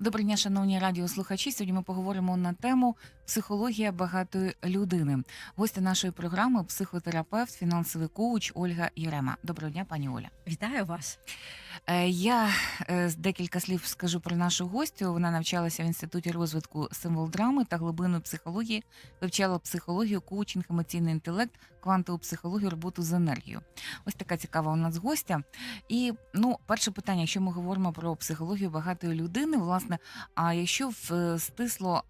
Доброго дня, шановні радіослухачі. Сьогодні ми поговоримо на тему психологія багатої людини. Гостя нашої програми психотерапевт, фінансовий коуч Ольга Єрема. Доброго дня, пані Оля. Вітаю вас. Е, Я е, декілька слів скажу про нашу гостю. Вона навчалася в інституті розвитку символ драми та глибинної психології, вивчала психологію, коучинг, емоційний інтелект, квантову психологію, роботу з енергією. Ось така цікава у нас гостя. І ну, перше питання, якщо ми говоримо про психологію багатої людини, власне, а якщо в стисло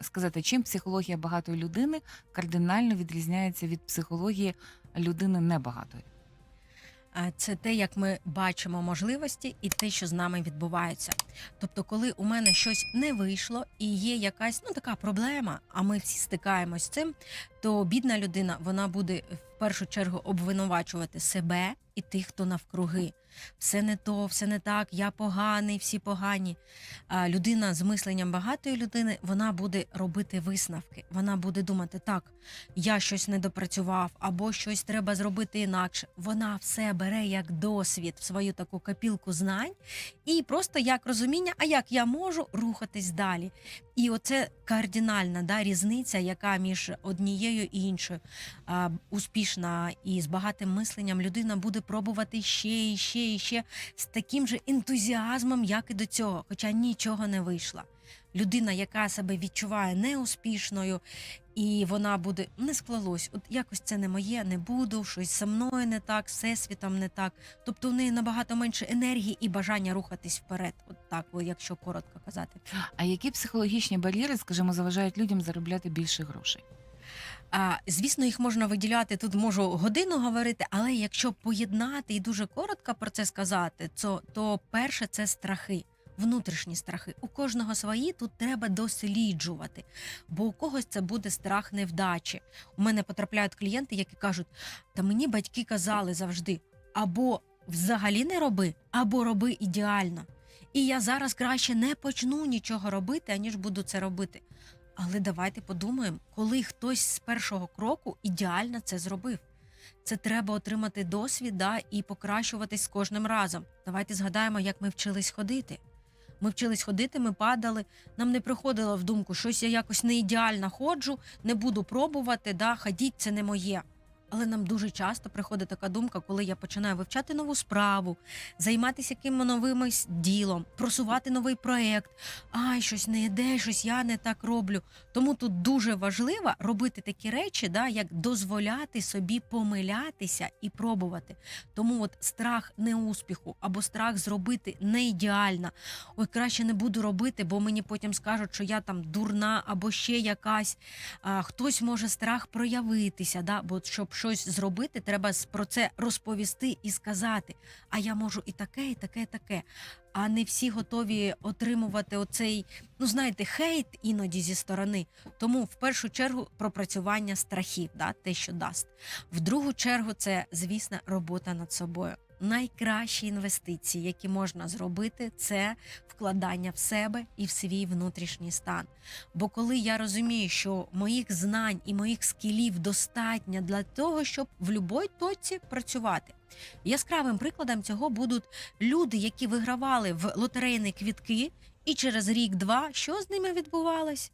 сказати, чим психологія багатої людини кардинально відрізняється від психології людини небагатої? Це те, як ми бачимо можливості, і те, що з нами відбувається. Тобто, коли у мене щось не вийшло і є якась ну така проблема, а ми всі стикаємось з цим, то бідна людина вона буде в першу чергу обвинувачувати себе і тих, хто навкруги. Все не то, все не так, я поганий, всі погані. Людина з мисленням багатої людини вона буде робити висновки. Вона буде думати, так, я щось не допрацював, або щось треба зробити інакше. Вона все бере як досвід в свою таку копілку знань і просто як розуміння, а як я можу рухатись далі. І оце кардинальна да, різниця, яка між однією і іншою. Успішна і з багатим мисленням людина буде пробувати ще і ще і ще з таким же ентузіазмом, як і до цього, хоча нічого не вийшло. Людина, яка себе відчуває неуспішною, і вона буде не склалось. От якось це не моє, не буду, щось зі мною не так, всесвітом не так. Тобто в неї набагато менше енергії і бажання рухатись вперед. От так, якщо коротко казати. А які психологічні бар'єри, скажімо, заважають людям заробляти більше грошей? А, звісно, їх можна виділяти. Тут можу годину говорити, але якщо поєднати і дуже коротко про це сказати, то, то перше це страхи. Внутрішні страхи. У кожного свої тут треба досліджувати, бо у когось це буде страх невдачі. У мене потрапляють клієнти, які кажуть: та мені батьки казали завжди: або взагалі не роби, або роби ідеально. І я зараз краще не почну нічого робити, аніж буду це робити. Але давайте подумаємо, коли хтось з першого кроку ідеально це зробив. Це треба отримати досвід да, і покращуватись з кожним разом. Давайте згадаємо, як ми вчились ходити. Ми вчились ходити, ми падали. Нам не приходило в думку, щось я якось не ідеально ходжу, не буду пробувати, да, ходіть, це не моє. Але нам дуже часто приходить така думка, коли я починаю вивчати нову справу, займатися яким новим ділом, просувати новий проєкт. Ай, щось не йде, щось я не так роблю. Тому тут дуже важливо робити такі речі, да, як дозволяти собі помилятися і пробувати. Тому от страх неуспіху або страх зробити не ідеально. Ой, краще не буду робити, бо мені потім скажуть, що я там дурна або ще якась. А, хтось може страх проявитися, да, бо щоб щось зробити, треба про це розповісти і сказати. А я можу і таке, і таке, і таке. А не всі готові отримувати оцей, ну знаєте, хейт іноді зі сторони. Тому в першу чергу пропрацювання страхів, да, те, що дасть. В другу чергу, це, звісно, робота над собою. Найкращі інвестиції, які можна зробити, це вкладання в себе і в свій внутрішній стан. Бо коли я розумію, що моїх знань і моїх скілів достатньо для того, щоб в будь-якій точці працювати. Яскравим прикладом цього будуть люди, які вигравали в лотерейні квітки, і через рік-два що з ними відбувалось?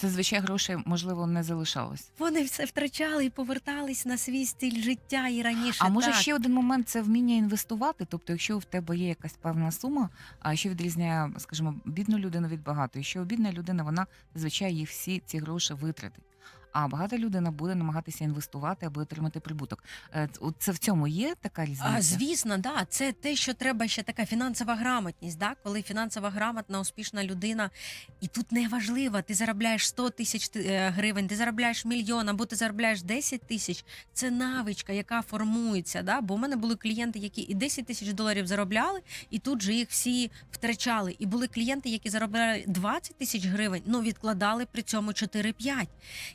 Зазвичай грошей, можливо, не залишалось. Вони все втрачали і повертались на свій стиль життя і раніше. А може так. ще один момент це вміння інвестувати? Тобто, якщо в тебе є якась певна сума, а що відрізняє, скажімо, бідну людину від багатої, що бідна людина, вона зазвичай їх всі ці гроші витратить. А багата людина буде намагатися інвестувати аби отримати прибуток. Е, Це в цьому є така різниця? А, звісно, да, це те, що треба ще така фінансова грамотність, да? коли фінансова грамотна, успішна людина, і тут не важливо, ти заробляєш 100 тисяч е, гривень, ти заробляєш мільйон, або ти заробляєш 10 тисяч. Це навичка, яка формується. Да? Бо у мене були клієнти, які і 10 тисяч доларів заробляли, і тут же їх всі втрачали. І були клієнти, які заробляли 20 тисяч гривень, ну відкладали при цьому 4-5.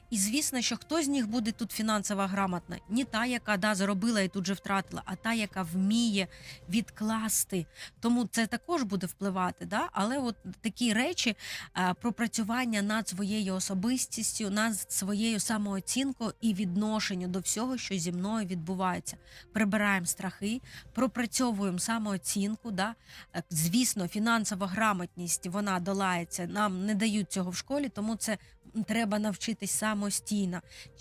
І звісно, що хто з них буде тут фінансово грамотна? Не та, яка да, заробила і тут же втратила, а та, яка вміє відкласти. Тому це також буде впливати. Да? Але от такі речі е, пропрацювання над своєю особистістю, над своєю самооцінкою і відношенню до всього, що зі мною відбувається. Прибираємо страхи, пропрацьовуємо самооцінку. Да? Е, Звісно, фінансова грамотність вона долається. Нам не дають цього в школі, тому це треба навчитись самостійно.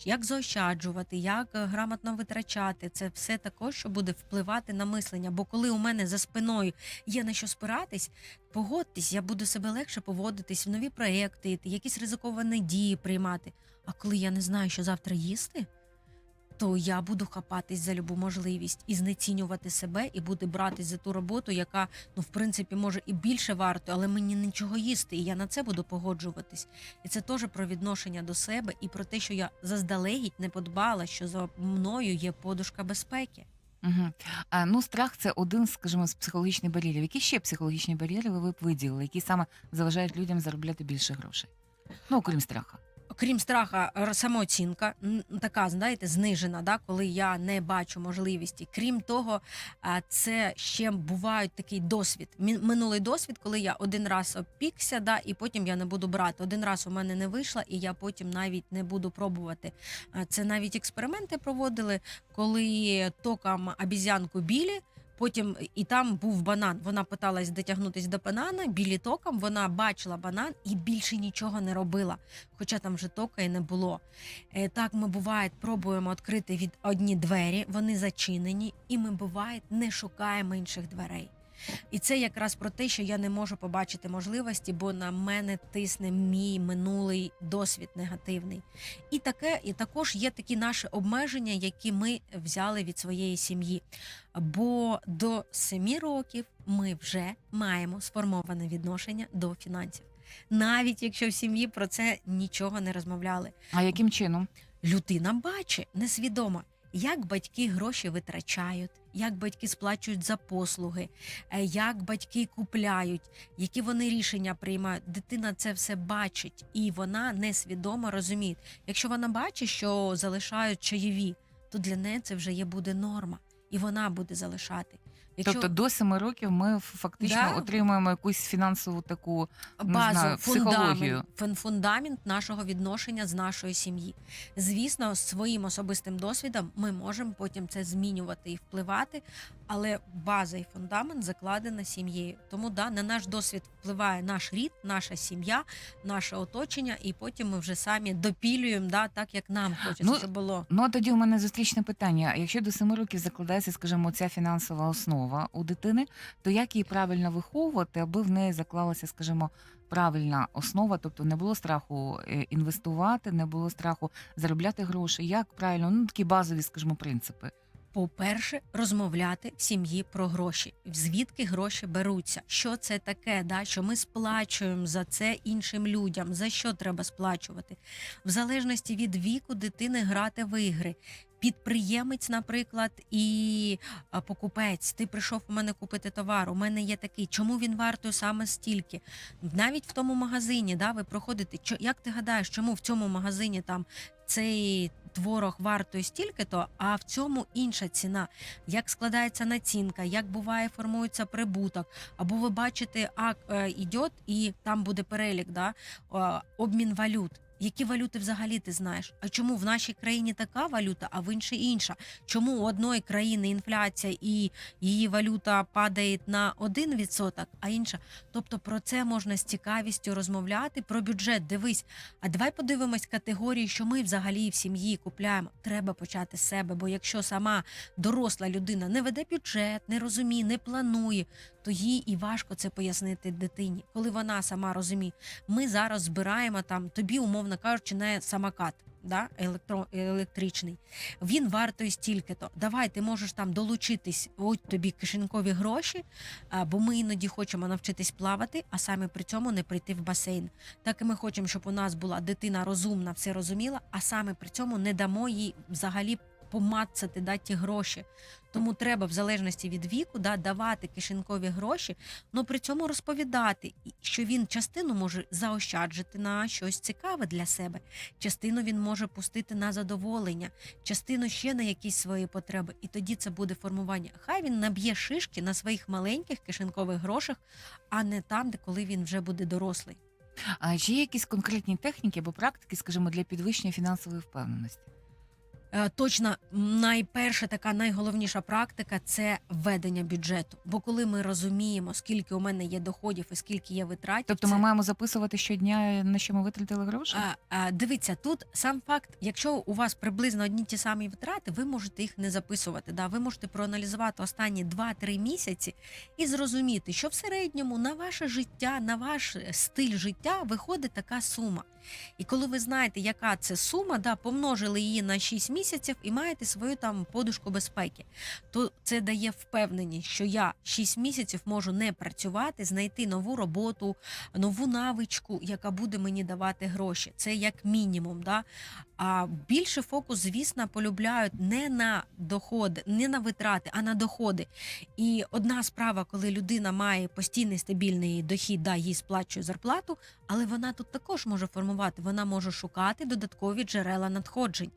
Як заощаджувати, як е, грамотно витрачати. Це все також, що буде впливати на мислення. Бо коли у мене за спиною є на що спиратись, погодьтесь, я буду себе легше поводитись в нові проекти, якісь ризиковані дії приймати. А коли я не знаю, що завтра їсти, то я буду хапатись за любу можливість і знецінювати себе, і буду братись за ту роботу, яка ну в принципі може і більше варто, але мені нічого їсти, і я на це буду погоджуватись. І це теж про відношення до себе і про те, що я заздалегідь не подбала, що за мною є подушка безпеки. Угу. А, ну, страх це один, скажімо, з психологічних бар'єрів. Які ще психологічні бар'єри ви б виділили, які саме заважають людям заробляти більше грошей? Ну, окрім страха. Крім страха, самооцінка така, знаєте, знижена, да, коли я не бачу можливості. Крім того, це ще бувають такий досвід. Минулий досвід, коли я один раз опікся, да, і потім я не буду брати. Один раз у мене не вийшло, і я потім навіть не буду пробувати. Це навіть експерименти проводили, коли током обізянку білі. Потім і там був банан. Вона питалась дотягнутися до банана, білі током. Вона бачила банан і більше нічого не робила, хоча там вже тока і не було. Е, Так, ми буває, пробуємо відкрити від одні двері, вони зачинені, і ми буває не шукаємо інших дверей. І це якраз про те, що я не можу побачити можливості, бо на мене тисне мій минулий досвід негативний. І таке, і також є такі наші обмеження, які ми взяли від своєї сім'ї. Бо до семи років ми вже маємо сформоване відношення до фінансів, навіть якщо в сім'ї про це нічого не розмовляли. А яким чином? Людина бачить несвідомо, як батьки гроші витрачають, як батьки сплачують за послуги, е, як батьки купляють, які вони рішення приймають. Дитина це все бачить, і вона несвідомо розуміє. Якщо вона бачить, що залишають чаєві, то для неї це вже є буде норма, і вона буде залишати. Якщо Тобто до семи років ми фактично Да. отримуємо якусь фінансову таку не базу, знаю, психологію. фундамент, фун- фундамент нашого відношення з нашої сім'ї. Звісно, своїм особистим досвідом ми можемо потім це змінювати і впливати, але база і фундамент закладена сім'єю. Тому да, на наш досвід впливає наш рід, наша сім'я, наше оточення, і потім ми вже самі допілюємо, да, так як нам хочеться, Ну, щоб було. Ну, а тоді у мене зустрічне питання. Якщо до семи років закладається, скажімо, ця фінансова основа у дитини, то як її правильно виховувати, аби в неї заклалася, скажімо, правильна основа, тобто не було страху е, інвестувати, не було страху заробляти гроші. Як правильно, ну такі базові, скажімо, принципи. По-перше, розмовляти в сім'ї про гроші. Звідки гроші беруться? Що це таке? Да? Що ми сплачуємо за це іншим людям? За що треба сплачувати? В залежності від віку дитини грати в ігри. Підприємець, наприклад, і покупець. Ти прийшов у мене купити товар. У мене є такий. Чому він вартує саме стільки? Навіть в тому магазині, да, ви проходите. Як ти гадаєш, чому в цьому магазині там цей творог вартує стільки-то, а в цьому інша ціна. Як складається націнка, як буває, формується прибуток, або ви бачите, а е, ідет і там буде перелік, да, е, обмін валют. Які валюти взагалі ти знаєш? А чому в нашій країні така валюта, а в іншій інша? Чому у одної країни інфляція і її валюта падає на 1%, а інша? Тобто про це можна з цікавістю розмовляти. Про бюджет дивись. А давай подивимось категорії, що ми взагалі в сім'ї купляємо. Треба почати з себе. Бо якщо сама доросла людина не веде бюджет, не розуміє, не планує, то їй і важко це пояснити дитині. Коли вона сама розуміє, ми зараз збираємо там тобі, умовно кажучи, не самокат. Да, електро, електричний, він вартує стільки-то. Давай, ти можеш там долучитись, от тобі кишенькові гроші, бо ми іноді хочемо навчитись плавати, а саме при цьому не прийти в басейн. Так і ми хочемо, щоб у нас була дитина розумна, все розуміла, а саме при цьому не дамо їй взагалі помацати да, ті гроші. Тому треба в залежності від віку да, давати кишенькові гроші, але при цьому розповідати, що він частину може заощаджити на щось цікаве для себе, частину він може пустити на задоволення, частину ще на якісь свої потреби. І тоді це буде формування. Хай він наб'є шишки на своїх маленьких кишенькових грошах, а не там, де коли він вже буде дорослий. А чи є якісь конкретні техніки або практики, скажімо, для підвищення фінансової впевненості? Е, Точно найперша така найголовніша практика це ведення бюджету. Бо коли ми розуміємо, скільки у мене є доходів і скільки є витрат, Тобто ми маємо записувати щодня, на що ми витратили гроші? А, а, дивіться, тут сам факт, якщо у вас приблизно одні ті самі витрати, ви можете їх не записувати. Да? Ви можете проаналізувати останні 2-3 місяці і зрозуміти, що в середньому на ваше життя, на ваш стиль життя виходить така сума. І коли ви знаєте, яка це сума, да, помножили її на 6 місяців і маєте свою там подушку безпеки, то це дає впевненість, що я 6 місяців можу не працювати, знайти нову роботу, нову навичку, яка буде мені давати гроші. Це як мінімум. Да? А більше фокус, звісно, полюбляють не на доходи, не на витрати, а на доходи. І одна справа, коли людина має постійний стабільний дохід, да, їй сплачує зарплату, але вона тут також може формувати. Вона може шукати додаткові джерела надходжень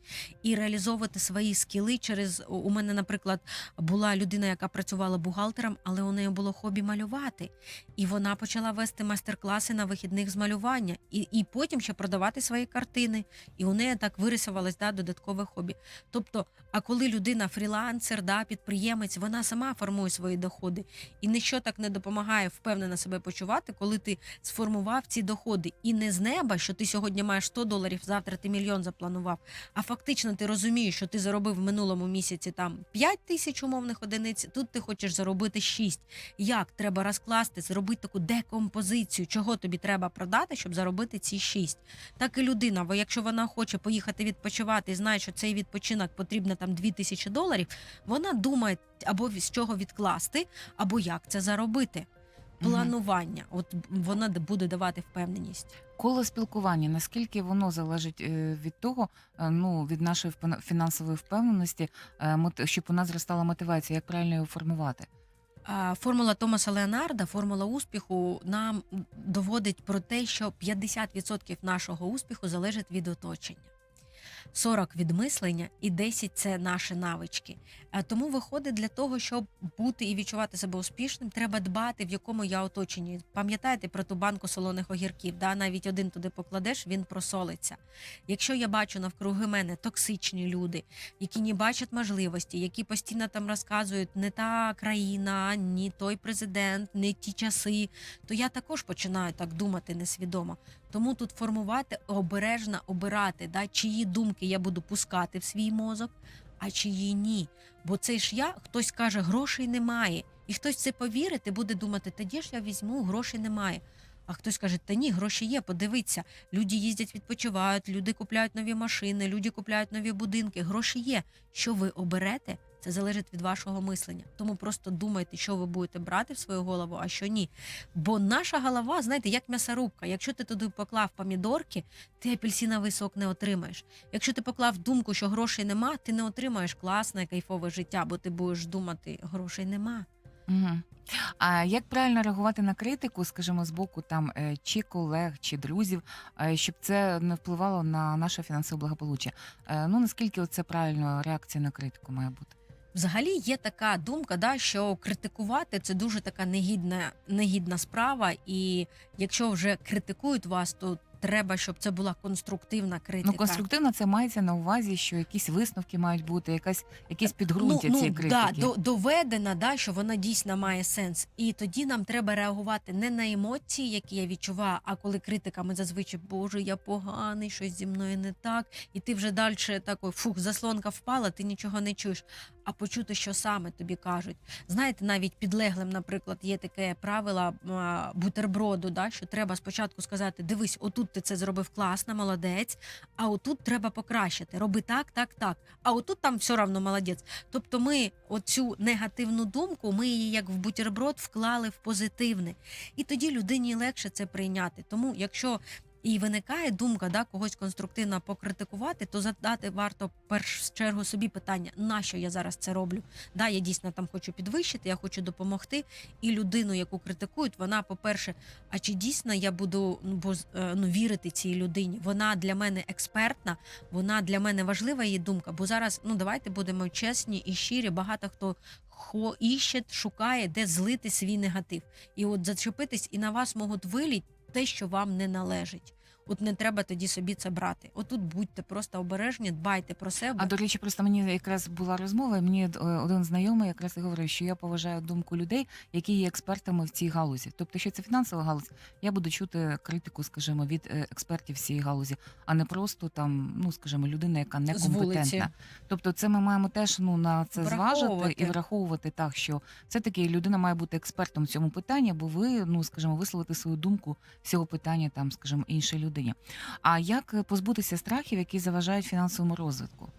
і реалізовувати свої скіли через у мене, наприклад, була людина, яка працювала бухгалтером, але у неї було хобі малювати. І вона почала вести майстер-класи на вихідних з малювання, і, і потім ще продавати свої картини. І у неї так вирисувалось да, додаткове хобі. Тобто, а коли людина фрілансер, да, підприємець, вона сама формує свої доходи. І ніщо так не допомагає впевнено себе почувати, коли ти сформував ці доходи. І не з неба, що ти сьогодні маєш 100 доларів, завтра ти мільйон запланував. А фактично ти розумієш, що ти заробив в минулому місяці там 5 тисяч умовних одиниць, тут ти хочеш заробити 6. Як треба розкласти, зробити таку декомпозицію, чого тобі треба продати, щоб заробити ці 6. Так і людина, бо якщо вона хоче поїхати відпочивати і знає, що цей відпочинок потрібно там 2 тисячі доларів, вона думає або з чого відкласти, або як це заробити. Планування, от вона буде давати впевненість. Коло спілкування, наскільки воно залежить е, від того, е, ну від нашої фінансової впевненості, е, щоб у нас зростала мотивація, як правильно його формувати? Формула Томаса Леонарда, формула успіху нам доводить про те, що 50% нашого успіху залежить від оточення. 40 від мислення і 10 це наші навички. А Тому виходить для того, щоб бути і відчувати себе успішним, треба дбати, в якому я оточенні. Пам'ятаєте про ту банку солоних огірків? Да? Навіть один туди покладеш, він просолиться. Якщо я бачу навкруги мене токсичні люди, які не бачать можливості, які постійно там розказують не та країна, ні той президент, не ті часи, то я також починаю так думати несвідомо. Тому тут формувати обережно обирати, да, чиї думки я буду пускати в свій мозок, а чиї ні. Бо це ж я, хтось каже, грошей немає. І хтось це повірить і буде думати, та де ж я візьму, грошей немає. А хтось каже, та ні, гроші є, подивіться. Люди їздять, відпочивають, люди купляють нові машини, люди купляють нові будинки. Гроші є. Що ви оберете, це залежить від вашого мислення. Тому просто думайте, що ви будете брати в свою голову, а що ні. Бо наша голова, знаєте, як м'ясорубка. Якщо ти туди поклав помідорки, ти апельсиновий сок не отримаєш. Якщо ти поклав думку, що грошей нема, ти не отримаєш класне, кайфове життя, бо ти будеш думати, грошей нема. Угу. А як правильно реагувати на критику, скажімо, з боку там е, чи колег, чи друзів, е, щоб це не впливало на наше фінансове благополуччя? Е, Ну наскільки це правильно реакція на критику має бути? Взагалі є така думка, да, що критикувати це дуже така негідна, негідна справа. І якщо вже критикують вас, то треба, щоб це була конструктивна критика. Ну конструктивно це мається на увазі, що якісь висновки мають бути, якась якісь підґрунтя ну, цієї ну, критики. Да, до, доведена, да, що вона дійсно має сенс. І тоді нам треба реагувати не на емоції, які я відчуваю, а коли критика, ми зазвичай, Боже, я поганий, щось зі мною не так. І ти вже далі такой, фух, заслонка впала, ти нічого не чуєш. А почути, що саме тобі кажуть. Знаєте, навіть підлеглим, наприклад, є таке правило бутерброду, да, що треба спочатку сказати: дивись, отут ти це зробив класно, молодець, а отут треба покращити. Роби так, так, так. А отут там все одно молодець. Тобто ми оцю негативну думку, ми її як в бутерброд вклали в позитивне. І тоді людині легше це прийняти. Тому, якщо і виникає думка да, когось конструктивно покритикувати, то задати варто в першу чергу собі питання, нащо я зараз це роблю. Да, я дійсно там хочу підвищити, я хочу допомогти. І людину, яку критикують, вона, по-перше, а чи дійсно я буду ну, е, ну, вірити цій людині? Вона для мене експертна, вона для мене важлива її думка. Бо зараз, ну давайте будемо чесні і щирі. Багато хто іще, шукає, де злити свій негатив. І от зачепитись, і на вас можуть виліть те, що вам не належить. От не треба тоді собі це брати. Отут будьте просто обережні, дбайте про себе. А до речі, просто мені якраз була розмова, і мені е, один знайомий якраз і говорив, що я поважаю думку людей, які є експертами в цій галузі. Тобто, що це фінансова галузь, я буду чути критику, скажімо, від е, експертів цієї галузі, а не просто там, ну скажімо, людина, яка З вулиці. некомпетентна. Тобто, це ми маємо теж ну на це зважити і враховувати так, що все таки людина має бути експертом в цьому питанні, бо ви, ну скажімо, висловити свою думку з цього питання, там, скажімо, іншій людині. А як позбутися страхів, які заважають фінансовому розвитку?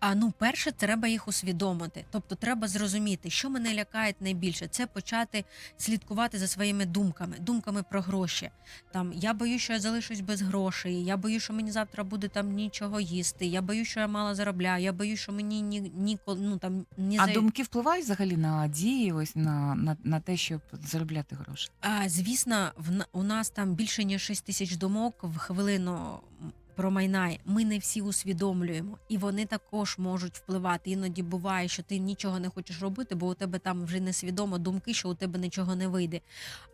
А ну, перше, треба їх усвідомити. Тобто, треба зрозуміти, що мене лякає найбільше. Це почати слідкувати за своїми думками, думками про гроші. Там я боюсь, що я залишусь без грошей. Я боюсь, що мені завтра буде там нічого їсти. Я боюсь, що я мало заробляю. Я боюсь, що мені ні, ніколи ну там ні А за думки впливають взагалі на дії, ось на, на, на те, щоб заробляти гроші? А, звісно, в у нас там більше ніж 6 тисяч думок в хвилину промайнає. Ми не всі усвідомлюємо, і вони також можуть впливати. Іноді буває, що ти нічого не хочеш робити, бо у тебе там вже несвідомо думки, що у тебе нічого не вийде.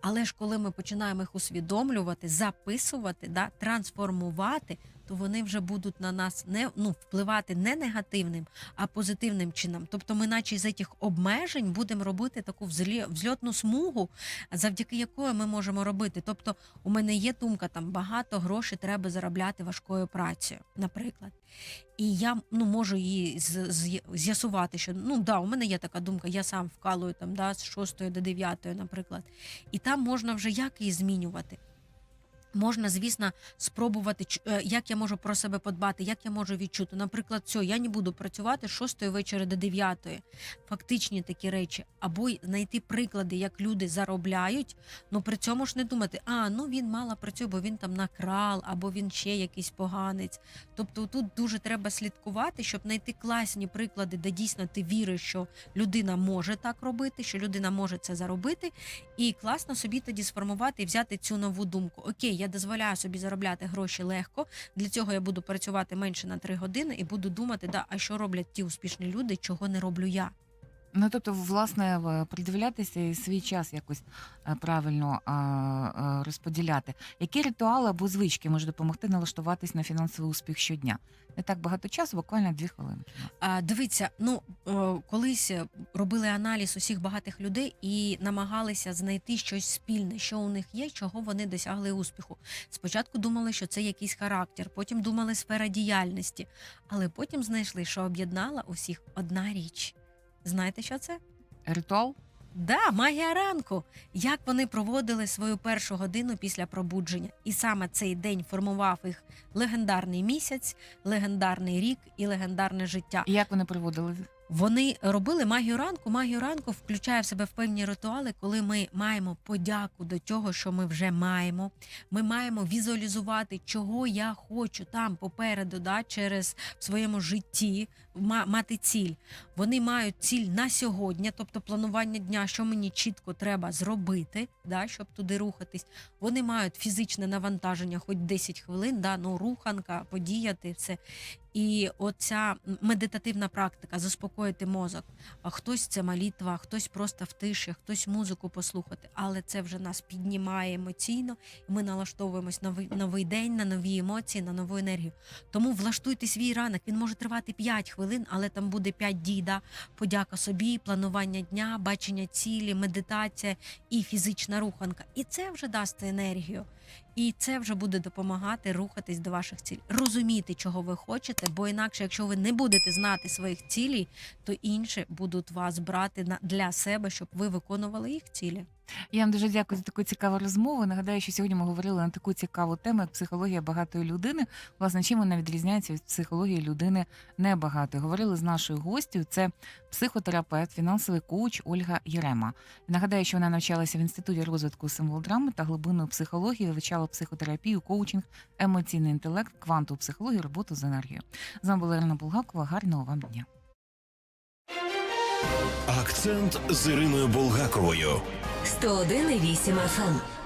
Але ж коли ми починаємо їх усвідомлювати, записувати, да, трансформувати, то вони вже будуть на нас не ну впливати не негативним, а позитивним чином. Тобто, ми, наче з цих обмежень, будемо робити таку взльотну смугу, завдяки якої ми можемо робити. Тобто, у мене є думка, там багато грошей треба заробляти важкою працею, наприклад. І я ну можу її з'ясувати, що ну да, у мене є така думка, я сам вкалую там да, з 6 до 9, наприклад. І там можна вже як її змінювати. Можна, звісно, спробувати, е, як я можу про себе подбати, як я можу відчути. Наприклад, все, я не буду працювати з 6 вечора до 9. Фактичні такі речі, або знайти приклади, як люди заробляють, ну при цьому ж не думати, а ну він мало працює, бо він там накрал, або він ще якийсь поганець. Тобто тут дуже треба слідкувати, щоб знайти класні приклади, де дійсно ти віриш, що людина може так робити, що людина може це заробити, і класно собі тоді сформувати і взяти цю нову думку. Окей, я дозволяю собі заробляти гроші легко. Для цього я буду працювати менше на 3 години і буду думати, да, а що роблять ті успішні люди, чого не роблю я. Ну тобто, власне, в- придивлятися і свій час якось е, правильно розподіляти. Які ритуали або звички можуть допомогти налаштуватись на фінансовий успіх щодня? Не так багато часу, буквально дві хвилинки. А, дивіться, ну е, колись е, робили аналіз усіх багатих людей і намагалися знайти щось спільне, що у них є, чого вони досягли успіху. Спочатку думали, що це якийсь характер, потім думали сфера діяльності, але потім знайшли, що об'єднала усіх одна річ. Знаєте, що це? Ритуал? Да, магія ранку. Як вони проводили свою першу годину після пробудження, і саме цей день формував їх легендарний місяць, легендарний рік і легендарне життя. І як вони проводили? Вони робили магію ранку. Магію ранку включає в себе в певні ритуали, коли ми маємо подяку до того, що ми вже маємо. Ми маємо візуалізувати, чого я хочу там попереду, да, через в своєму житті мати ціль. Вони мають ціль на сьогодні, тобто планування дня, що мені чітко треба зробити, да, щоб туди рухатись. Вони мають фізичне навантаження, хоч 10 хвилин, да, ну руханка, подіяти все. І оця медитативна практика заспокоїти мозок. А хтось це молитва, хтось просто в тиші, хтось музику послухати. Але це вже нас піднімає емоційно, і ми налаштовуємось на новий, день, на нові емоції, на нову енергію. Тому влаштуйте свій ранок. Він може тривати 5 хвилин, але там буде 5 дій. Да? Подяка собі, планування дня, бачення цілі, медитація і фізична руханка. І це вже дасть енергію. І це вже буде допомагати рухатись до ваших цілей. Розуміти, чого ви хочете, бо інакше, якщо ви не будете знати своїх цілей, то інші будуть вас брати на для себе, щоб ви виконували їх цілі. Я вам дуже дякую за таку цікаву розмову. Нагадаю, що сьогодні ми говорили на таку цікаву тему, як психологія багатої людини. Власне, чим вона відрізняється від психології людини небагатої. Говорили з нашою гостю. Це психотерапевт, фінансовий коуч Ольга Єрема. Нагадаю, що вона навчалася в інституті розвитку символ драми та глибинної психології, вивчала психотерапію, коучинг, емоційний інтелект, квантову психологію, роботу з енергією. З вами була Ірина Булгакова. Гарного вам дня. Акцент з Іриною Булгаковою. 101,8 FM.